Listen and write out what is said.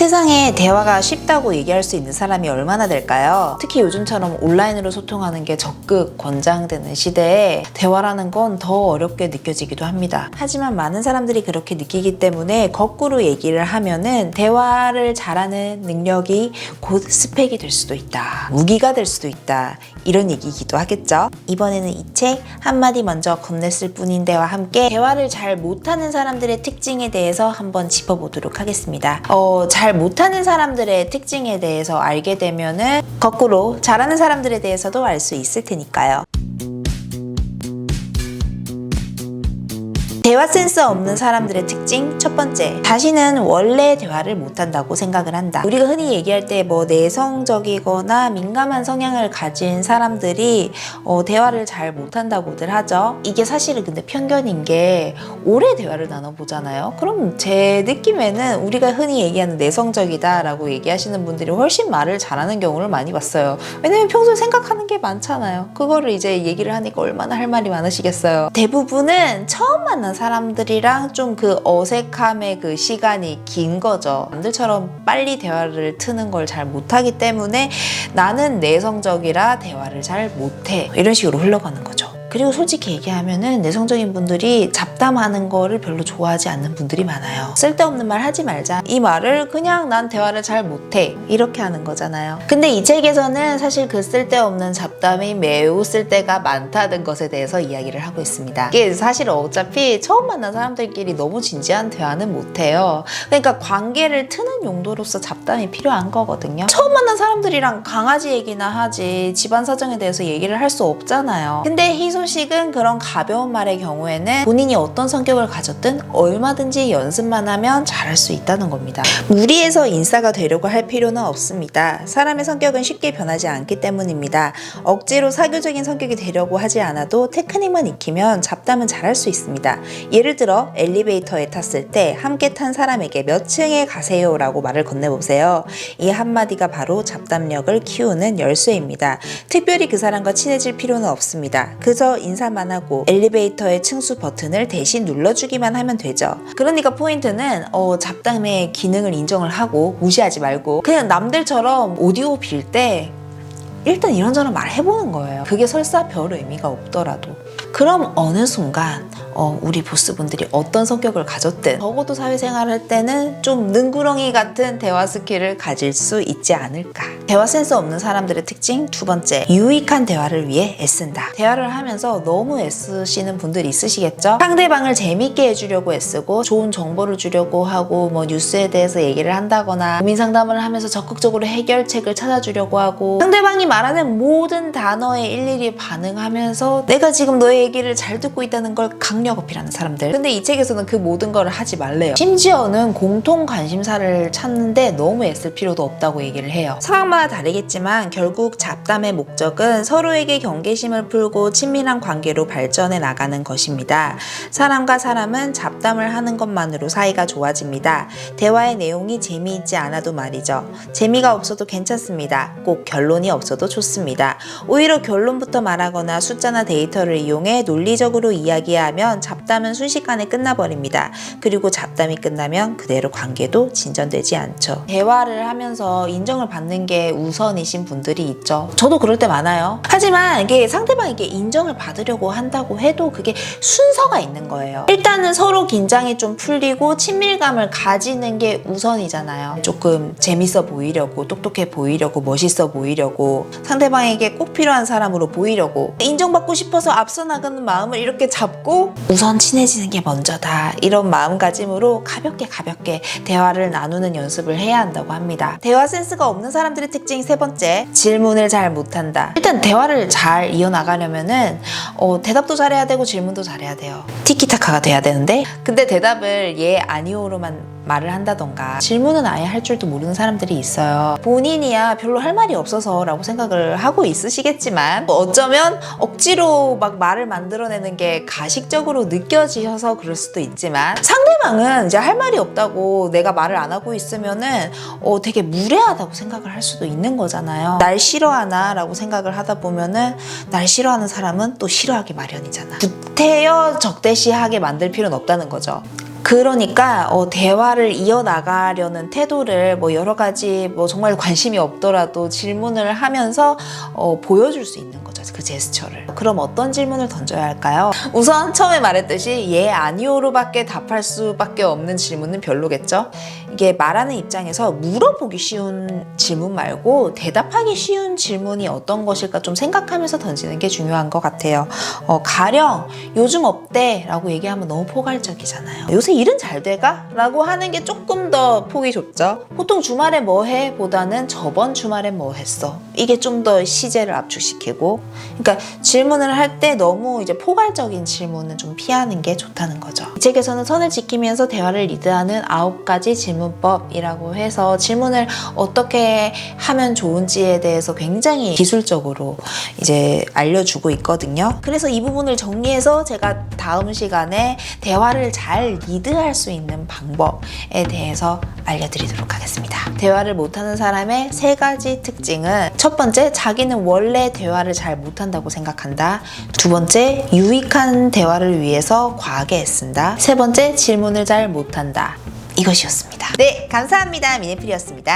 세상에 대화가 쉽다고 얘기할 수 있는 사람이 얼마나 될까요? 특히 요즘처럼 온라인으로 소통하는 게 적극 권장되는 시대에 대화라는 건 더 어렵게 느껴지기도 합니다. 하지만 많은 사람들이 그렇게 느끼기 때문에 거꾸로 얘기를 하면은 대화를 잘하는 능력이 곧 스펙이 될 수도 있다. 무기가 될 수도 있다. 이런 얘기이기도 하겠죠. 이번에는 이 책 한마디 먼저 건넸을 뿐인데와 함께 대화를 잘 못하는 사람들의 특징에 대해서 한번 짚어보도록 하겠습니다. 어, 잘 못하는 사람들의 특징에 대해서 알게 되면은 거꾸로 잘하는 사람들에 대해서도 알 수 있을 테니까요. 센스 없는 사람들의 특징 첫 번째 자신은 원래 대화를 못한다고 생각을 한다. 우리가 흔히 얘기할 때 뭐 내성적이거나 민감한 성향을 가진 사람들이 어, 대화를 잘 못한다고들 하죠. 이게 사실은 근데 편견인 게 오래 대화를 나눠보잖아요. 그럼 제 느낌에는 우리가 흔히 얘기하는 내성적이다 라고 얘기하시는 분들이 훨씬 말을 잘하는 경우를 많이 봤어요. 왜냐면 평소에 생각하는 게 많잖아요. 그거를 이제 얘기를 하니까 얼마나 할 말이 많으시겠어요. 대부분은 처음 만난 사람 들이랑 좀 그 어색함의 그 시간이 긴 거죠. 남들처럼 빨리 대화를 트는 걸 잘 못하기 때문에 나는 내성적이라 대화를 잘 못해. 이런 식으로 흘러가는 거죠. 그리고 솔직히 얘기하면은 내성적인 분들이 잡담하는 거를 별로 좋아하지 않는 분들이 많아요. 쓸데없는 말 하지 말자. 이 말을 그냥 난 대화를 잘 못해. 이렇게 하는 거잖아요. 근데 이 책에서는 사실 그 쓸데없는 잡담이 매우 쓸데가 많다는 것에 대해서 이야기를 하고 있습니다. 이게 사실 어차피 처음 만난 사람들끼리 너무 진지한 대화는 못해요. 그러니까 관계를 트는 용도로서 잡담이 필요한 거거든요. 처음 만난 사람들이랑 강아지 얘기나 하지 집안 사정에 대해서 얘기를 할 수 없잖아요. 근데 희소 식은 그런 가벼운 말의 경우에는 본인이 어떤 성격을 가졌든 얼마든지 연습만 하면 잘할 수 있다는 겁니다. 무리해서 인싸가 되려고 할 필요는 없습니다. 사람의 성격은 쉽게 변하지 않기 때문입니다. 억지로 사교적인 성격이 되려고 하지 않아도 테크닉만 익히면 잡담은 잘할 수 있습니다. 예를 들어 엘리베이터에 탔을 때 함께 탄 사람에게 몇 층에 가세요 라고 말을 건네보세요. 이 한마디가 바로 잡담력을 키우는 열쇠입니다. 특별히 그 사람과 친해질 필요는 없습니다. 그저 인사만 하고 엘리베이터의 층수 버튼을 대신 눌러주기만 하면 되죠. 그러니까 포인트는 어, 잡담의 기능을 인정을 하고 무시하지 말고 그냥 남들처럼 오디오 빌 때 일단 이런저런 말 해보는 거예요. 그게 설사 별 의미가 없더라도. 그럼 어느 순간 어, 우리 보스분들이 어떤 성격을 가졌든 적어도 사회생활 할 때는 좀 능구렁이 같은 대화 스킬을 가질 수 있지 않을까. 대화 센스 없는 사람들의 특징 두 번째, 유익한 대화를 위해 애쓴다. 대화를 하면서 너무 애쓰시는 분들이 있으시겠죠? 상대방을 재밌게 해주려고 애쓰고 좋은 정보를 주려고 하고 뭐 뉴스에 대해서 얘기를 한다거나 고민 상담을 하면서 적극적으로 해결책을 찾아주려고 하고 상대방이 말하는 모든 단어에 일일이 반응하면서 내가 지금 너의 얘기를 잘 듣고 있다는 걸 강력 어필하는 사람들. 근데 이 책에서는 그 모든 걸 하지 말래요. 심지어는 공통 관심사를 찾는데 너무 애쓸 필요도 없다고 얘기를 해요. 상황마다 다르겠지만 결국 잡담의 목적은 서로에게 경계심을 풀고 친밀한 관계로 발전해 나가는 것입니다. 사람과 사람은 잡담을 하는 것만으로 사이가 좋아집니다. 대화의 내용이 재미있지 않아도 말이죠. 재미가 없어도 괜찮습니다. 꼭 결론이 없어도 좋습니다. 오히려 결론부터 말하거나 숫자나 데이터를 이용해 논리적으로 이야기하면 잡담은 순식간에 끝나버립니다. 그리고 잡담이 끝나면 그대로 관계도 진전되지 않죠. 대화를 하면서 인정을 받는 게 우선이신 분들이 있죠. 저도 그럴 때 많아요. 하지만 이게 상대방에게 인정을 받으려고 한다고 해도 그게 순서가 있는 거예요. 일단은 서로 긴장이 좀 풀리고 친밀감을 가지는 게 우선이잖아요. 조금 재밌어 보이려고, 똑똑해 보이려고, 멋있어 보이려고, 상대방에게 꼭 필요한 사람으로 보이려고, 인정받고 싶어서 앞서 나가는 마음을 이렇게 잡고 우선 친해지는 게 먼저다. 이런 마음가짐으로 가볍게 가볍게 대화를 나누는 연습을 해야 한다고 합니다. 대화 센스가 없는 사람들의 특징 세 번째, 질문을 잘 못한다. 일단 대화를 잘 이어나가려면은 어, 대답도 잘해야 되고 질문도 잘해야 돼요. 티키타카가 돼야 되는데 근데 대답을 예 아니오로만 말을 한다던가 질문은 아예 할 줄도 모르는 사람들이 있어요. 본인이야 별로 할 말이 없어서 라고 생각을 하고 있으시겠지만 어쩌면 억지로 막 말을 만들어내는 게 가식적으로 느껴지셔서 그럴 수도 있지만 상대방은 이제 할 말이 없다고 내가 말을 안 하고 있으면은 어, 되게 무례하다고 생각을 할 수도 있는 거잖아요. 날 싫어하나 라고 생각을 하다 보면은 날 싫어하는 사람은 또 싫어하기 마련이잖아. 구태여 적대시하게 만들 필요는 없다는 거죠. 그러니까 어, 대화를 이어나가려는 태도를 뭐 여러 가지 뭐 정말 관심이 없더라도 질문을 하면서 어, 보여줄 수 있는 거죠. 그 제스처를. 그럼 어떤 질문을 던져야 할까요? 우선 처음에 말했듯이 예, 아니오로밖에 답할 수밖에 없는 질문은 별로겠죠. 이게 말하는 입장에서 물어보기 쉬운 질문 말고 대답하기 쉬운 질문이 어떤 것일까 좀 생각하면서 던지는 게 중요한 것 같아요. 어, 가령 요즘 어때? 라고 얘기하면 너무 포괄적이잖아요. 요새 일은 잘 돼가? 라고 하는 게 조금 더 폭이 좁죠. 보통 주말에 뭐 해? 보다는 저번 주말에 뭐 했어? 이게 좀 더 시제를 압축시키고 그러니까 질문을 할 때 너무 이제 포괄적인 질문은 좀 피하는 게 좋다는 거죠. 이 책에서는 선을 지키면서 대화를 리드하는 아홉 가지 질문 법이라고 해서 질문을 어떻게 하면 좋은지에 대해서 굉장히 기술적으로 이제 알려주고 있거든요. 그래서 이 부분을 정리해서 제가 다음 시간에 대화를 잘 리드할 수 있는 방법에 대해서 알려드리도록 하겠습니다. 대화를 못하는 사람의 세 가지 특징은 첫 번째, 자기는 원래 대화를 잘 못한다고 생각한다. 두 번째, 유익한 대화를 위해서 과하게 애쓴다. 세 번째, 질문을 잘 못한다. 이것이었습니다. 네, 감사합니다. 미니플이었습니다.